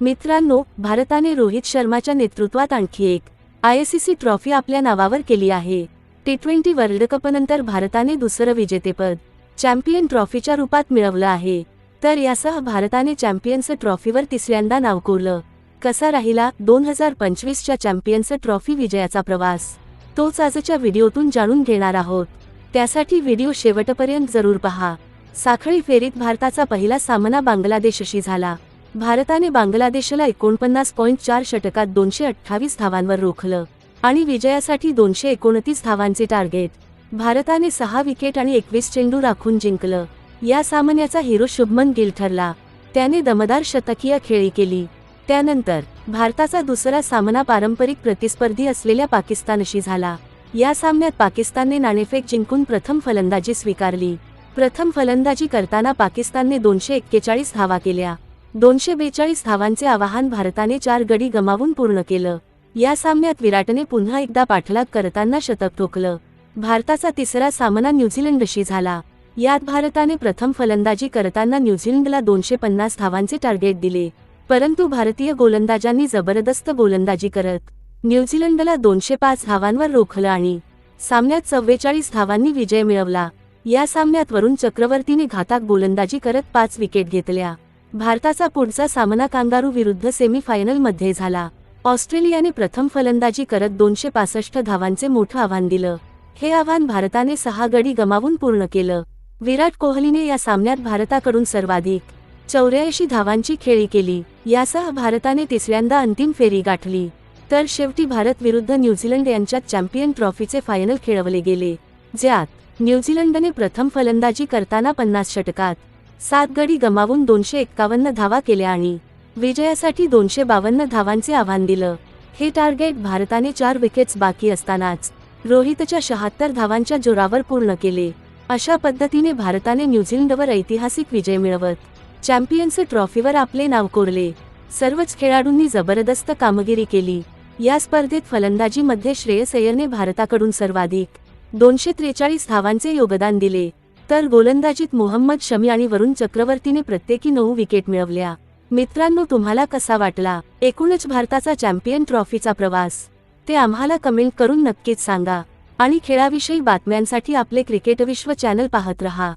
मित्रांनो भारताने रोहित शर्माच्या नेतृत्वात आणखी एक आयसीसी ट्रॉफी आपल्या नावावर केली आहे. टी ट्वेंटी वर्ल्ड कपनंतर भारताने दुसरं विजेतेपद चॅम्पियन ट्रॉफीच्या रूपात मिळवलं आहे. तर यासह भारताने चॅम्पियन्स ट्रॉफीवर तिसऱ्यांदा नाव कोरलं. कसा राहिला दोन हजार पंचवीसच्या चॅम्पियन्स ट्रॉफी विजयाचा प्रवास? तोच आजच्या व्हिडिओतून जाणून घेणार आहोत. त्यासाठी व्हिडिओ शेवटपर्यंत जरूर पहा. साखळी फेरीत भारताचा पहिला सामना बांगलादेशशी झाला. भारताने बांगलादेशला एकोणपन्नास पॉईंट चार षटकात दोनशे अठ्ठावीस धावांवर रोखलं आणि विजयासाठी दोनशे एकोणतीस धावांचे टार्गेट. भारताने सहा विकेट आणि एकवीस चेंडू राखून जिंकलं. या सामन्याचा हिरो शुभमन गिल ठरला. त्याने दमदार शतकीय खेळी केली. त्यानंतर भारताचा दुसरा सामना पारंपरिक प्रतिस्पर्धी असलेल्या पाकिस्तानशी झाला. या सामन्यात पाकिस्तानने नाणेफेक जिंकून प्रथम फलंदाजी स्वीकारली. प्रथम फलंदाजी करताना पाकिस्तानने दोनशे एक्केचाळीस धावा केल्या. दोनशे बेचाळीस धावांचे आवाहन भारताने चार गडी गमावून पूर्ण केलं. या सामन्यात विराटने पुन्हा एकदा पाठलाग करताना शतक ठोकलं. भारताचा तिसरा सामना न्यूझीलंडशी झाला. यात भारताने प्रथम फलंदाजी करताना न्यूझीलंडला दोनशे पन्नास धावांचे टार्गेट दिले. परंतु भारतीय गोलंदाजांनी जबरदस्त गोलंदाजी करत न्यूझीलंडला दोनशे पाच धावांवर रोखलं आणि सामन्यात चव्वेचाळीस धावांनी विजय मिळवला. या सामन्यात वरुण चक्रवर्तीने घाताक गोलंदाजी करत पाच विकेट घेतल्या. भारताचा पुढचा सामना कांगारू विरुद्ध सेमीफायनलमध्ये झाला. ऑस्ट्रेलियाने प्रथम फलंदाजी करत दोनशे पासष्ट धावांचे मोठं आव्हान दिलं. हे आव्हान भारताने सहा गडी गमावून पूर्ण केलं. विराट कोहलीने या सामन्यात भारताकडून सर्वाधिक चौऱ्याऐंशी धावांची खेळी केली. यासह भारताने तिसऱ्यांदा अंतिम फेरी गाठली. तर शेवटी भारत विरुद्ध न्यूझीलंड यांच्यात चॅम्पियन ट्रॉफीचे फायनल खेळवले गेले. ज्यात न्यूझीलंडने प्रथम फलंदाजी करताना पन्नास षटकात सात गडी गमावून दोनशे एक्कावन्न धावा केल्या आणि विजयासाठी दोनशे बावन्न धावांचे आव्हान दिलं. हे टार्गेट भारताने चार विकेट्स बाकी असतानाच रोहितच्या शहात्तर धावांच्या जोरावर पूर्ण केले. अशा पद्धतीने भारताने न्यूझीलंडवर ऐतिहासिक विजय मिळवत चॅम्पियन्स ट्रॉफीवर आपले नाव कोरले. सर्वच खेळाडूंनी जबरदस्त कामगिरी केली. या स्पर्धेत फलंदाजीमध्ये श्रेयस अय्यरने भारताकडून सर्वाधिक दोनशे त्रेचाळीस धावांचे योगदान दिले. तर गोलंदाजीत मोहम्मद शमी आणि वरुण चक्रवर्तीने प्रत्येकी नऊ विकेट मिळवल्या. मित्रांनो तुम्हाला कसा वाटला? एकूणच भारताचा चॅम्पियन ट्रॉफीचा प्रवास. ते आम्हाला कमेंट करून नक्कीच सांगा. आणि खेळाविषयी बातम्यांसाठी आपले क्रिकेट विश्व चॅनल पाहत रहा.